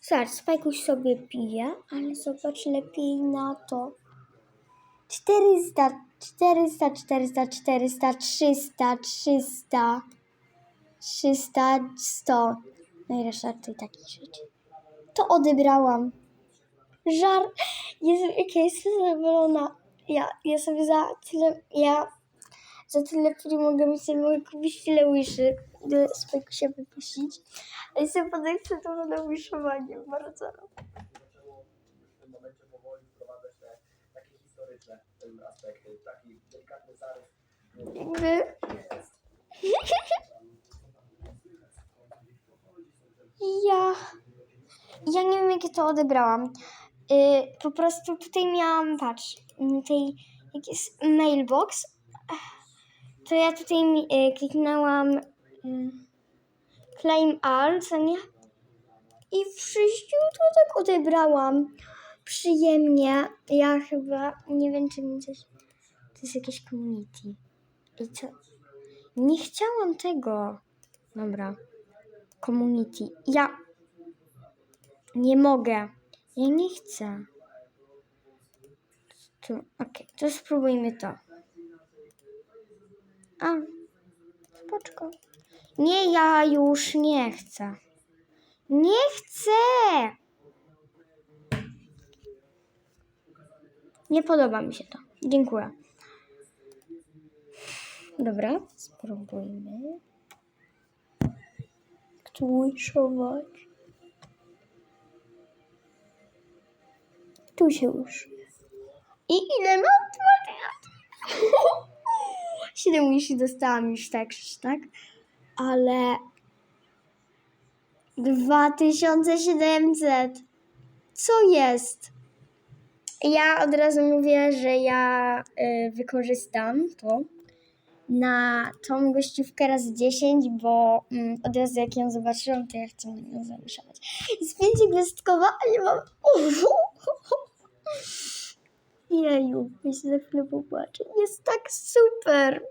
Zobacz, Spajkuś sobie pije, ale zobacz lepiej na to. 400, 400, 400, 400, 300, 300, 300, 100. No i reszta tutaj takich rzeczy. To odebrałam. Żar. Jezu, jak ja jestem zadowolona. Ja, ja sobie za tyle, ja za tyle puli mogę sobie kupić tyle łyszy, do swojego się wypuścić. A chcę to na wiszowanie bardzo. w momencie powoli wprowadzać te takie historyczne aspekty. Jakby... Ja... Ja nie wiem, jakie to odebrałam. Y, po prostu tutaj miałam, patrz, mm, tej, jak jest mailbox, to ja tutaj y, kliknęłam claim all, co nie? I w sześciu to tak odebrałam. Przyjemnie. Ja chyba, nie wiem, czy mi coś... To jest jakieś community. I co? Nie chciałam tego. Dobra. Community. Ja nie mogę. Ja nie chcę. Tu, okej, to spróbujmy to. A, spoczko. Nie, ja już nie chcę. Nie chcę! Nie podoba mi się to. Dziękuję. Dobra, spróbujmy. Twiszować. Tu się już. I ile mam? Dwa lat. Siedem już dostałam już tak, tak? Ale 2700. Co jest? Ja od razu mówię, że ja y, wykorzystam to na tą gościówkę razy 10, bo mm, od razu jak ją zobaczyłam, to ja chcę ją zamieszać. Jest pięciogwiazdkowa, a nie mam... Jeju, się za chwilę popłaczę. Jest tak super.